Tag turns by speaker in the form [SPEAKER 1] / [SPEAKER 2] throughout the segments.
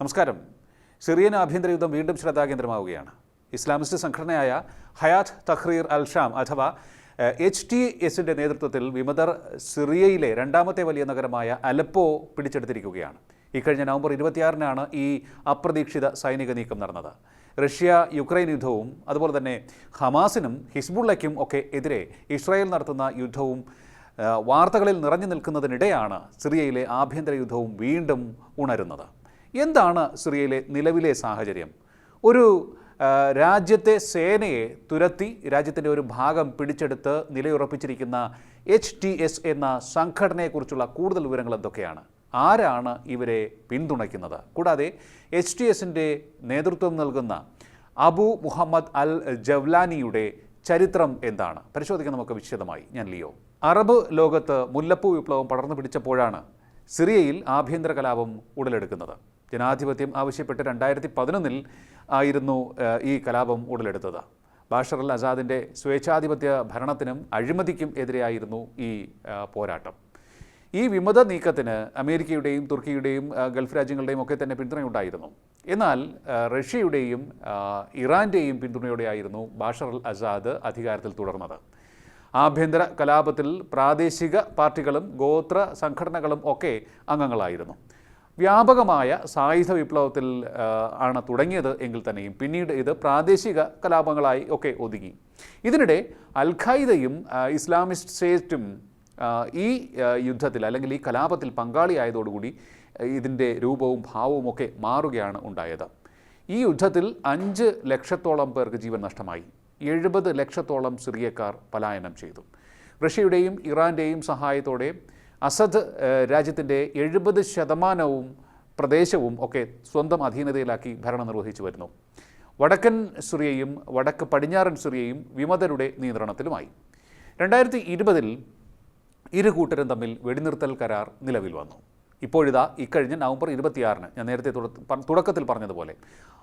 [SPEAKER 1] നമസ്കാരം. സിറിയൻ ആഭ്യന്തര യുദ്ധം വീണ്ടും ശ്രദ്ധാകേന്ദ്രമാവുകയാണ്. ഇസ്ലാമിസ്റ്റ് സംഘടനയായ ഹയാത്ത് തഹ്രീർ അൽ ഷാം അഥവാ എച്ച് ടി എസിന്റെ നേതൃത്വത്തിൽ വിമതർ സിറിയയിലെ രണ്ടാമത്തെ വലിയ നഗരമായ അലപ്പോ പിടിച്ചെടുത്തിരിക്കുകയാണ്. ഇക്കഴിഞ്ഞ നവംബർ ഇരുപത്തിയാറിനാണ് ഈ അപ്രതീക്ഷിത സൈനിക നീക്കം നടന്നത്. റഷ്യ യുക്രൈൻ യുദ്ധവും അതുപോലെ തന്നെ ഹമാസിനും ഹിസ്ബുള്ളയ്ക്കും ഒക്കെ എതിരെ ഇസ്രായേൽ നടത്തുന്ന യുദ്ധവും വാർത്തകളിൽ നിറഞ്ഞു നിൽക്കുന്നതിനിടെയാണ് സിറിയയിലെ ആഭ്യന്തര യുദ്ധവും വീണ്ടും ഉണരുന്നത്. എന്താണ് സിറിയയിലെ നിലവിലെ സാഹചര്യം? ഒരു രാജ്യത്തെ സേനയെ തുരത്തി രാജ്യത്തിന്റെ ഒരു ഭാഗം പിടിച്ചെടുത്ത് നിലയുറപ്പിച്ചിരിക്കുന്ന എച്ച് ടി എസ് എന്ന സംഘടനയെക്കുറിച്ചുള്ള കൂടുതൽ വിവരങ്ങൾ എന്തൊക്കെയാണ്? ആരാണ് ഇവരെ പിന്തുണയ്ക്കുന്നത്? കൂടാതെ എച്ച് ടി എസിന്റെ നേതൃത്വം നൽകുന്ന അബു മുഹമ്മദ് അൽ ജവ്ലാനിയുടെ ചരിത്രം എന്താണ്? പരിശോധിക്കാൻ നമുക്ക് വിശദമായി. ഞാൻ ലിയോ. അറബ് ലോകത്ത് മുല്ലപ്പൂ വിപ്ലവം പടർന്നു പിടിച്ചപ്പോഴാണ് സിറിയയിൽ ആഭ്യന്തര കലാപം ഉടലെടുക്കുന്നത്. ജനാധിപത്യം ആവശ്യപ്പെട്ട് രണ്ടായിരത്തി പതിനൊന്നിൽ ആയിരുന്നു ഈ കലാപം ഉടലെടുത്തത്. ബാഷർ അൽ അസാദിന്റെ സ്വേച്ഛാധിപത്യ ഭരണത്തിനും അഴിമതിക്കും എതിരെയായിരുന്നു ഈ പോരാട്ടം. ഈ വിമത നീക്കത്തിന് അമേരിക്കയുടെയും തുർക്കിയുടെയും ഗൾഫ് രാജ്യങ്ങളുടെയും ഒക്കെ തന്നെ പിന്തുണയുണ്ടായിരുന്നു. എന്നാൽ റഷ്യയുടെയും ഇറാന്റെയും പിന്തുണയോടെയായിരുന്നു ബാഷർ അൽ അസാദ് അധികാരത്തിൽ തുടർന്നത്. ആഭ്യന്തര കലാപത്തിൽ പ്രാദേശിക പാർട്ടികളും ഗോത്ര സംഘടനകളും ഒക്കെ അംഗങ്ങളായിരുന്നു. വ്യാപകമായ സായുധ വിപ്ലവത്തിൽ ആണ് തുടങ്ങിയത് എങ്കിൽ തന്നെയും പിന്നീട് ഇത് പ്രാദേശിക കലാപങ്ങളായി ഒക്കെ ഒതുങ്ങി. ഇതിനിടെ അൽ ഖായിദയും ഇസ്ലാമിസ്റ്റ് സ്റ്റേറ്റും ഈ യുദ്ധത്തിൽ അല്ലെങ്കിൽ ഈ കലാപത്തിൽ പങ്കാളിയായതോടുകൂടി ഇതിന്റെ രൂപവും ഭാവവും ഒക്കെ മാറുകയാണ് ഉണ്ടായത്. ഈ യുദ്ധത്തിൽ അഞ്ച് ലക്ഷത്തോളം പേർക്ക് ജീവൻ നഷ്ടമായി. എഴുപത് ലക്ഷത്തോളം സിറിയക്കാർ പലായനം ചെയ്തു. റഷ്യയുടെയും ഇറാന്റെയും സഹായത്തോടെ അസദ് രാജ്യത്തിന്റെ എഴുപത് ശതമാനവും പ്രദേശവും ഒക്കെ സ്വന്തം അധീനതയിലാക്കി ഭരണം നിർവഹിച്ചു വരുന്നു. വടക്കൻ സിറിയയും വടക്ക് പടിഞ്ഞാറൻ സിറിയയും വിമതരുടെ നിയന്ത്രണത്തിലുമായി. രണ്ടായിരത്തി ഇരുപതിൽ ഇരു കൂട്ടരും തമ്മിൽ വെടിനിർത്തൽ കരാർ നിലവിൽ വന്നു. ഇപ്പോഴിതാ ഇക്കഴിഞ്ഞ നവംബർ ഇരുപത്തിയാറിന് ഞാൻ നേരത്തെ തുട- തുടക്കത്തിൽ പറഞ്ഞതുപോലെ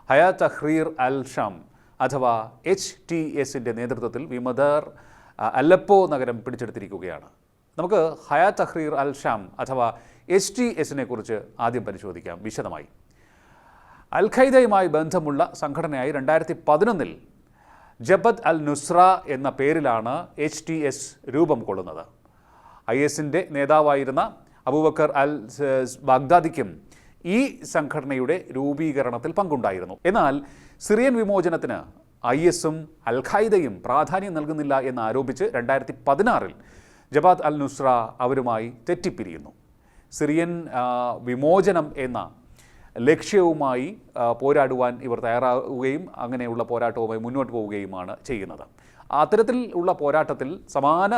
[SPEAKER 1] ഹയാ തഹ്രീർ അൽ ഷാം അഥവാ എച്ച് ടി എസിന്റെ നേതൃത്വത്തിൽ വിമതർ അലപ്പോ നഗരം പിടിച്ചെടുത്തിരിക്കുകയാണ്. നമുക്ക് ഹയാ തഹ്രീർ അൽ ഷാം അഥവാ എച്ച് ടി എസിനെ കുറിച്ച് ആദ്യം പരിശോധിക്കാം. വിശദമായി. അൽ ഖൈദയുമായി ബന്ധമുള്ള സംഘടനയായി രണ്ടായിരത്തി പതിനൊന്നിൽ ജബത് അൽ നുസ്ര എന്ന പേരിലാണ് എച്ച് ടി എസ് രൂപം കൊള്ളുന്നത്. ഐ എസിന്റെ നേതാവായിരുന്ന അബൂബക്കർ അൽ ബാഗ്ദാദിക്കും ഈ സംഘടനയുടെ രൂപീകരണത്തിൽ പങ്കുണ്ടായിരുന്നു. എന്നാൽ സിറിയൻ വിമോചനത്തിന് ഐ എസും അൽ ഖായിദയും പ്രാധാന്യം നൽകുന്നില്ല എന്ന് ആരോപിച്ച് രണ്ടായിരത്തി പതിനാറിൽ ജബാത്ത് അൽ നുസ്ര അവരുമായി തെറ്റിപ്പിരിയുന്നു. സിറിയൻ വിമോചനം എന്ന ലക്ഷ്യവുമായി പോരാടുവാൻ ഇവർ തയ്യാറാവുകയും അങ്ങനെയുള്ള പോരാട്ടവുമായി മുന്നോട്ട് പോവുകയുമാണ് ചെയ്യുന്നത്. അത്തരത്തിൽ ഉള്ള പോരാട്ടത്തിൽ സമാന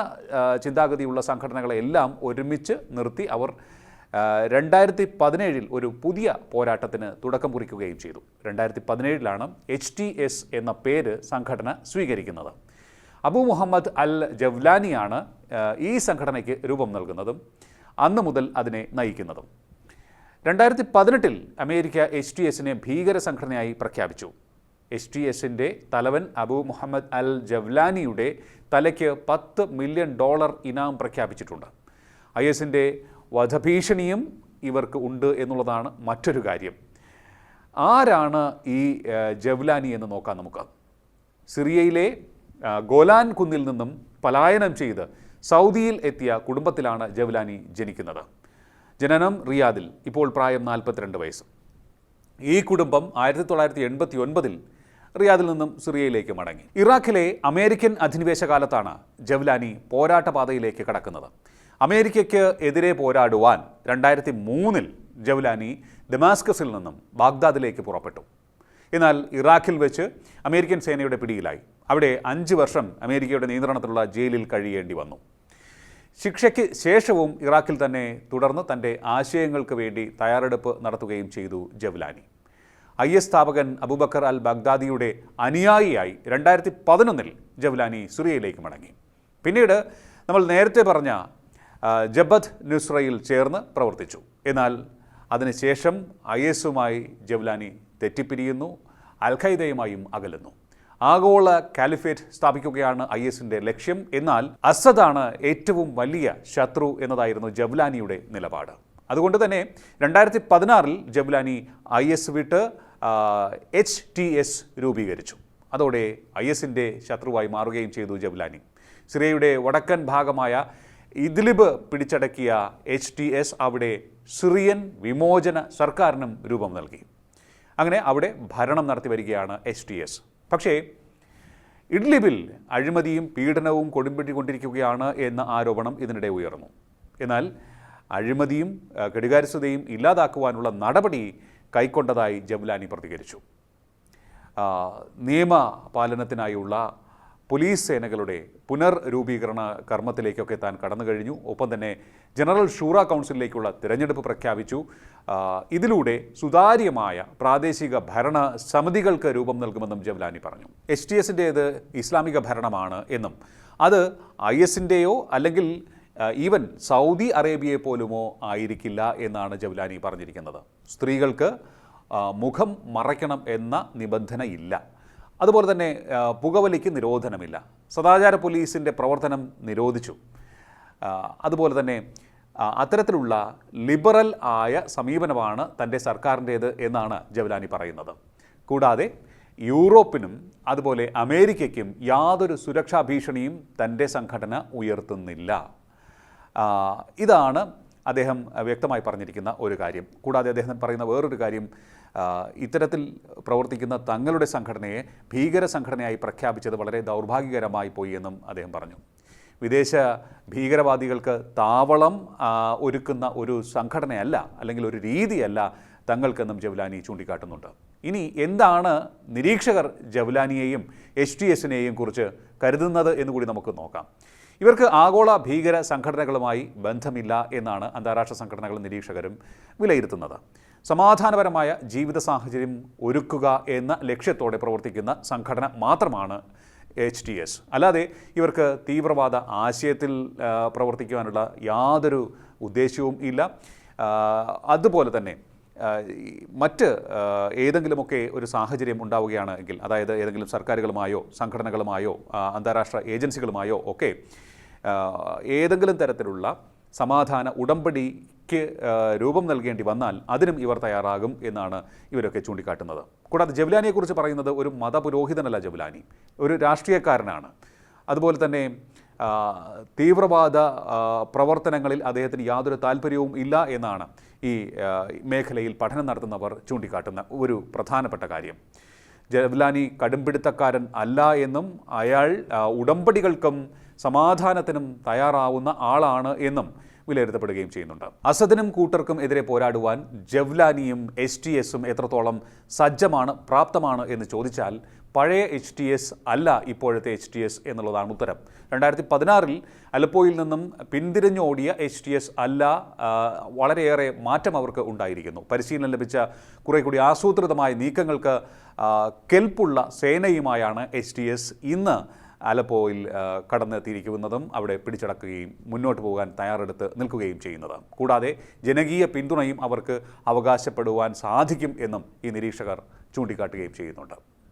[SPEAKER 1] ചിന്താഗതിയുള്ള സംഘടനകളെല്ലാം ഒരുമിച്ച് നിർത്തി അവർ രണ്ടായിരത്തി പതിനേഴിൽ ഒരു പുതിയ പോരാട്ടത്തിന് തുടക്കം കുറിക്കുകയും ചെയ്തു. രണ്ടായിരത്തി പതിനേഴിലാണ് എച്ച് എന്ന പേര് സംഘടന സ്വീകരിക്കുന്നത്. അബു മുഹമ്മദ് അൽ ജവ്ലാനിയാണ് ഈ സംഘടനയ്ക്ക് രൂപം നൽകുന്നതും അന്ന് മുതൽ അതിനെ നയിക്കുന്നതും. രണ്ടായിരത്തി പതിനെട്ടിൽ അമേരിക്ക എച്ച് ടി എസിനെ ഭീകര സംഘടനയായി പ്രഖ്യാപിച്ചു. എച്ച് ടി എസിന്റെ തലവൻ അബു മുഹമ്മദ് അൽ ജവ്ലാനിയുടെ തലയ്ക്ക് പത്ത് മില്യൺ ഡോളർ ഇനാം പ്രഖ്യാപിച്ചിട്ടുണ്ട്. ഐ എസിന്റെ വധഭീഷണിയും ഇവർക്ക് ഉണ്ട് എന്നുള്ളതാണ് മറ്റൊരു കാര്യം. ആരാണ് ഈ ജവ്ലാനി എന്ന് നോക്കാം നമുക്ക്. സിറിയയിലെ ഗോലാൻ കുന്നിൽ നിന്നും പലായനം ചെയ്ത് സൗദിയിൽ എത്തിയ കുടുംബത്തിലാണ് ജവലാനി ജനിക്കുന്നത്. ജനനം റിയാദിൽ ഇപ്പോൾ പ്രായം നാൽപ്പത്തിരണ്ട് വയസ്സ്. ഈ കുടുംബം ആയിരത്തി തൊള്ളായിരത്തി എൺപത്തി ഒൻപതിൽ റിയാദിൽ നിന്നും സിറിയയിലേക്ക് മടങ്ങി. ഇറാഖിലെ അമേരിക്കൻ അധിനിവേശ കാലത്താണ് ജവ്ലാനി പോരാട്ടപാതയിലേക്ക് കടക്കുന്നത്. അമേരിക്കയ്ക്ക് എതിരെ പോരാടുവാൻ രണ്ടായിരത്തി മൂന്നിൽ ജവ്ലാനി ഡെമാസ്കസിൽ നിന്നും ബാഗ്ദാദിലേക്ക് പുറപ്പെട്ടു. എന്നാൽ ഇറാഖിൽ വെച്ച് അമേരിക്കൻ സേനയുടെ പിടിയിലായി. അവിടെ അഞ്ച് വർഷം അമേരിക്കയുടെ നിയന്ത്രണത്തിലുള്ള ജയിലിൽ കഴിയേണ്ടി വന്നു. ശിക്ഷയ്ക്ക് ശേഷവും ഇറാഖിൽ തന്നെ തുടർന്ന് തന്റെ ആശയങ്ങൾക്ക് വേണ്ടി തയ്യാറെടുപ്പ് നടത്തുകയും ചെയ്തു ജവ്ലാനി. ഐ എസ് സ്ഥാപകൻ അബുബക്കർ അൽ ബഗ്ദാദിയുടെ അനുയായിയായി രണ്ടായിരത്തി പതിനൊന്നിൽ ജവ്ലാനി സിറിയയിലേക്ക് മടങ്ങി. പിന്നീട് നമ്മൾ നേരത്തെ പറഞ്ഞ ജബത് നുസ്രയിൽ ചേർന്ന് പ്രവർത്തിച്ചു. എന്നാൽ അതിനുശേഷം ഐ എസുമായി ജവ്ലാനി തെറ്റിപ്പിരിയുന്നു അൽ ഖൈദയുമായും അകലുന്നു. ആഗോള കാലിഫേറ്റ് സ്ഥാപിക്കുകയാണ് ഐ എസിന്റെ ലക്ഷ്യം. എന്നാൽ അസദാണ് ഏറ്റവും വലിയ ശത്രു എന്നതായിരുന്നു ജവ്ലാനിയുടെ നിലപാട്. അതുകൊണ്ട് തന്നെ രണ്ടായിരത്തി പതിനാറിൽ ജബ്ലാനി ഐ എസ് വിട്ട് എച്ച് ടി എസ് രൂപീകരിച്ചു. അതോടെ ഐ എസിന്റെ ശത്രുവായി മാറുകയും ചെയ്തു ജബ്ലാനി സിറിയയുടെ വടക്കൻ ഭാഗമായ ഇദ്ലിബ് പിടിച്ചടക്കിയ എച്ച് ടി എസ് അവിടെ സിറിയൻ വിമോചന സർക്കാരിനും രൂപം നൽകി. അങ്ങനെ അവിടെ ഭരണം നടത്തി വരികയാണ് എച്ച് ടി എസ്. പക്ഷേ ഇഡ്ലിബിൽ അഴിമതിയും പീഡനവും കൊടുമ്പിട്ടിക്കൊണ്ടിരിക്കുകയാണ് എന്ന ആരോപണം ഇതിനിടെ ഉയർന്നു. എന്നാൽ അഴിമതിയും കെടുകാര്യസ്ഥതയും ഇല്ലാതാക്കുവാനുള്ള നടപടി കൈക്കൊണ്ടതായി ജംലാനി പ്രതികരിച്ചു. നിയമ നിയമപാലനത്തിനായുള്ള പോലീസ് സേനകളുടെ പുനർരൂപീകരണ കർമ്മത്തിലേക്കൊക്കെ താൻ കടന്നു കഴിഞ്ഞു ഒപ്പം തന്നെ ജനറൽ ഷൂറ കൗൺസിലിലേക്കുള്ള തിരഞ്ഞെടുപ്പ് പ്രഖ്യാപിച്ചു. ഇതിലൂടെ സുതാര്യമായ പ്രാദേശിക ഭരണ സമിതികൾക്ക് രൂപം നൽകുമെന്നും ജവലാനി പറഞ്ഞു. എച്ച് ടി എസിന്റേത് ഇസ്ലാമിക ഭരണമാണ് എന്നും. അത് ഐ എസിന്റെയോ അല്ലെങ്കിൽ ഈവൻ സൗദി അറേബ്യയെ പോലുമോ ആയിരിക്കില്ല എന്നാണ് ജവലാനി പറഞ്ഞിരിക്കുന്നത്. സ്ത്രീകൾക്ക് മുഖം മറയ്ക്കണം എന്ന നിബന്ധന ഇല്ല അതുപോലെ തന്നെ പുകവലിക്ക് നിരോധനമില്ല. സദാചാര പോലീസിന്റെ പ്രവർത്തനം നിരോധിച്ചു. അതുപോലെ തന്നെ അത്തരത്തിലുള്ള ലിബറൽ ആയ സമീപനമാണ് തന്റെ സർക്കാരിന്റേത് എന്നാണ് ജവലാനി പറയുന്നത്. കൂടാതെ യൂറോപ്പിനും അതുപോലെ അമേരിക്കയ്ക്കും യാതൊരു സുരക്ഷാ ഭീഷണിയും തന്റെ സംഘടന ഉയർത്തുന്നില്ല. ഇതാണ് അദ്ദേഹം വ്യക്തമായി പറഞ്ഞിരിക്കുന്ന ഒരു കാര്യം. കൂടാതെ അദ്ദേഹം പറയുന്ന വേറൊരു കാര്യം ഇത്തരത്തിൽ പ്രവർത്തിക്കുന്ന തങ്ങളുടെ സംഘടനയെ ഭീകര സംഘടനയായി പ്രഖ്യാപിച്ചത് വളരെ ദൗർഭാഗ്യകരമായി പോയി എന്നും അദ്ദേഹം പറഞ്ഞു. വിദേശ ഭീകരവാദികൾക്ക് താവളം ഒരുക്കുന്ന ഒരു സംഘടനയല്ല അല്ലെങ്കിൽ ഒരു രീതിയല്ല തങ്ങൾക്കെന്നും ജവലാനി ചൂണ്ടിക്കാട്ടുന്നുണ്ട്. ഇനി എന്താണ് നിരീക്ഷകർ ജവലാനിയെയും എച്ച് ടി എസിനെയും കുറിച്ച് കരുതുന്നത് എന്ന് കൂടി നമുക്ക് നോക്കാം. ഇവർക്ക് ആഗോള ഭീകര സംഘടനകളുമായി ബന്ധമില്ല എന്നാണ് അന്താരാഷ്ട്ര സംഘടനകളും നിരീക്ഷകരും വിലയിരുത്തുന്നത്. സമാധാനപരമായ ജീവിത സാഹചര്യം ഒരുക്കുക എന്ന ലക്ഷ്യത്തോടെ പ്രവർത്തിക്കുന്ന സംഘടന മാത്രമാണ് എച്ച് ടി എസ് അല്ലാതെ ഇവർക്ക് തീവ്രവാദ ആശയത്തിൽ പ്രവർത്തിക്കുവാനുള്ള യാതൊരു ഉദ്ദേശ്യവും ഇല്ല. അതുപോലെ തന്നെ മറ്റ് ഏതെങ്കിലുമൊക്കെ ഒരു സാഹചര്യം ഉണ്ടാവുകയാണ് എങ്കിൽ അതായത് ഏതെങ്കിലും സർക്കാരുകളുമായോ സംഘടനകളുമായോ അന്താരാഷ്ട്ര ഏജൻസികളുമായോ ഒക്കെ ഏതെങ്കിലും തരത്തിലുള്ള സമാധാന ഉടമ്പടിക്ക് രൂപം നൽകേണ്ടി വന്നാൽ അതിനും ഇവർ തയ്യാറാകും എന്നാണ് ഇവരൊക്കെ ചൂണ്ടിക്കാട്ടുന്നത്. കൂടാതെ ജവ്ലാനിയെക്കുറിച്ച് പറയുന്നത് ഒരു മതപുരോഹിതനല്ല ജവ്ലാനി ഒരു രാഷ്ട്രീയക്കാരനാണ്. അതുപോലെ തന്നെ തീവ്രവാദ പ്രവർത്തനങ്ങളിൽ അദ്ദേഹത്തിന് യാതൊരു താല്പര്യവും ഇല്ല എന്നാണ് ഈ മേഖലയിൽ പഠനം നടത്തുന്നവർ ചൂണ്ടിക്കാട്ടുന്ന ഒരു പ്രധാനപ്പെട്ട കാര്യം. ജവ്ലാനി കടുംപിടുത്തക്കാരൻ അല്ല എന്നും അയാൾ ഉടമ്പടികൾക്കും സമാധാനത്തിനും തയ്യാറാവുന്ന ആളാണ് എന്നും വിലയിരുത്തപ്പെടുകയും ചെയ്യുന്നുണ്ട്. അസദിനും കൂട്ടർക്കും എതിരെ പോരാടുവാൻ ജവ്ലാനിയും എസ് ടി എസും എത്രത്തോളം സജ്ജമാണ് പ്രാപ്തമാണ് എന്ന് ചോദിച്ചാൽ പഴയ എച്ച് ടി എസ് അല്ല ഇപ്പോഴത്തെ എച്ച് ടി എസ് എന്നുള്ളതാണ് ഉത്തരം. രണ്ടായിരത്തി പതിനാറിൽ അലപ്പോയിൽ നിന്നും പിന്തിരിഞ്ഞോടിയ എച്ച് ടി എസ് അല്ല വളരെയേറെ മാറ്റം അവർക്ക് ഉണ്ടായിരിക്കുന്നു. പരിശീലനം ലഭിച്ച കുറെ കൂടി ആസൂത്രിതമായ നീക്കങ്ങൾക്ക് കെൽപ്പുള്ള സേനയുമായാണ് എച്ച് ടി എസ് ഇന്ന് അലപ്പോയിൽ ആ, കടന്നെത്തിയിരിക്കുന്നതും അവിടെ പിടിച്ചടക്കുകയും മുന്നോട്ട് പോകാൻ തയ്യാറെടുത്ത് നിൽക്കുകയും ചെയ്യുന്നത്. കൂടാതെ ജനകീയ പിന്തുണയും അവർക്ക് അവകാശപ്പെടുവാൻ സാധിക്കും എന്നും ഈ നിരീക്ഷകർ ചൂണ്ടിക്കാട്ടുകയും ചെയ്യുന്നുണ്ട്.